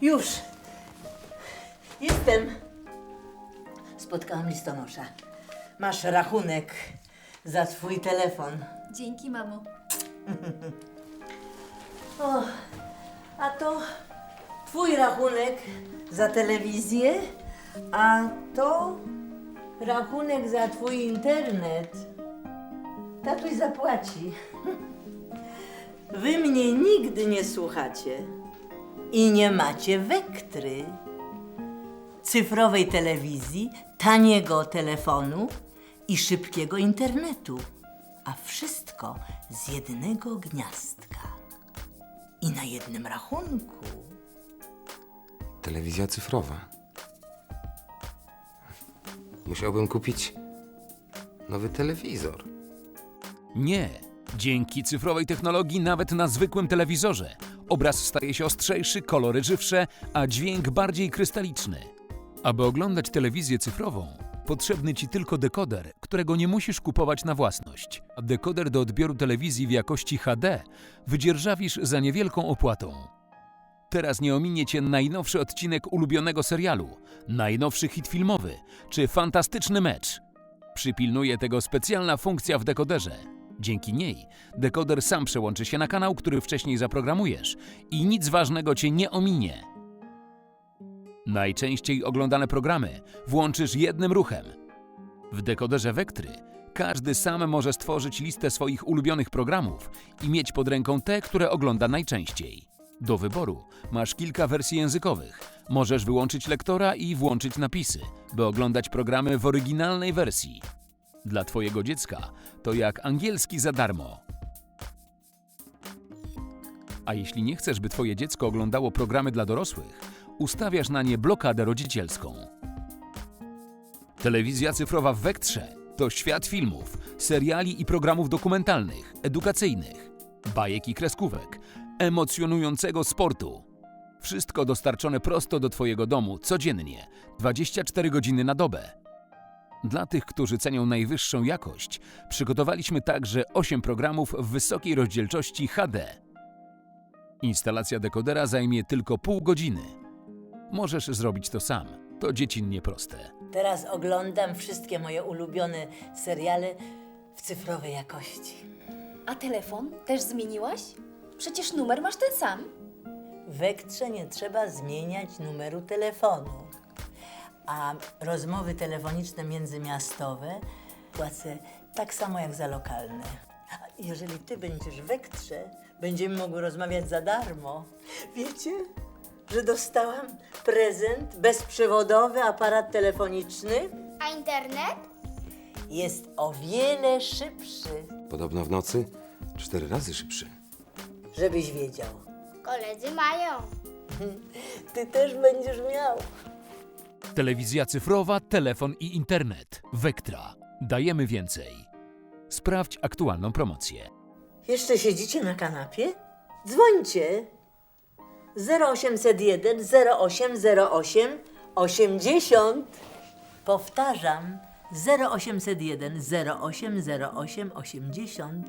Już. Jestem. Spotkałam listonosza. Masz rachunek za twój telefon. Dzięki, mamo. O, a to twój rachunek za telewizję, a to rachunek za twój internet. Tatuś zapłaci. Wy mnie nigdy nie słuchacie i nie macie wektry. Cyfrowej telewizji, taniego telefonu i szybkiego internetu. A wszystko z jednego gniazdka i na jednym rachunku. Telewizja cyfrowa. Musiałbym kupić nowy telewizor. Nie. Dzięki cyfrowej technologii nawet na zwykłym telewizorze obraz staje się ostrzejszy, kolory żywsze, a dźwięk bardziej krystaliczny. Aby oglądać telewizję cyfrową, potrzebny ci tylko dekoder, którego nie musisz kupować na własność. A dekoder do odbioru telewizji w jakości HD wydzierżawisz za niewielką opłatą. Teraz nie ominie cię najnowszy odcinek ulubionego serialu, najnowszy hit filmowy czy fantastyczny mecz. Przypilnuje tego specjalna funkcja w dekoderze. Dzięki niej dekoder sam przełączy się na kanał, który wcześniej zaprogramujesz i nic ważnego cię nie ominie. Najczęściej oglądane programy włączysz jednym ruchem. W dekoderze Vektry każdy sam może stworzyć listę swoich ulubionych programów i mieć pod ręką te, które ogląda najczęściej. Do wyboru masz kilka wersji językowych. Możesz wyłączyć lektora i włączyć napisy, by oglądać programy w oryginalnej wersji. Dla Twojego dziecka to jak angielski za darmo. A jeśli nie chcesz, by Twoje dziecko oglądało programy dla dorosłych, ustawiasz na nie blokadę rodzicielską. Telewizja cyfrowa w Wektrze to świat filmów, seriali i programów dokumentalnych, edukacyjnych, bajek i kreskówek, emocjonującego sportu. Wszystko dostarczone prosto do Twojego domu codziennie, 24 godziny na dobę. Dla tych, którzy cenią najwyższą jakość, przygotowaliśmy także 8 programów w wysokiej rozdzielczości HD. Instalacja dekodera zajmie tylko pół godziny. Możesz zrobić to sam. To dziecinnie proste. Teraz oglądam wszystkie moje ulubione seriale w cyfrowej jakości. A telefon też zmieniłaś? Przecież numer masz ten sam. W Ektrze nie trzeba zmieniać numeru telefonu. A rozmowy telefoniczne międzymiastowe płacę tak samo jak za lokalne. A Jeżeli ty będziesz w Ektrze, będziemy mogły rozmawiać za darmo. Wiecie, że dostałam prezent, bezprzewodowy aparat telefoniczny? A internet? Jest o wiele szybszy, Podobno w nocy cztery razy szybszy. żebyś wiedział. Koledzy mają. Ty też będziesz miał. Telewizja cyfrowa, telefon i internet. Vectra. Dajemy więcej. Sprawdź aktualną promocję. Jeszcze siedzicie na kanapie? Dzwońcie. 0801 0808 80. Powtarzam. 0801 0808 80.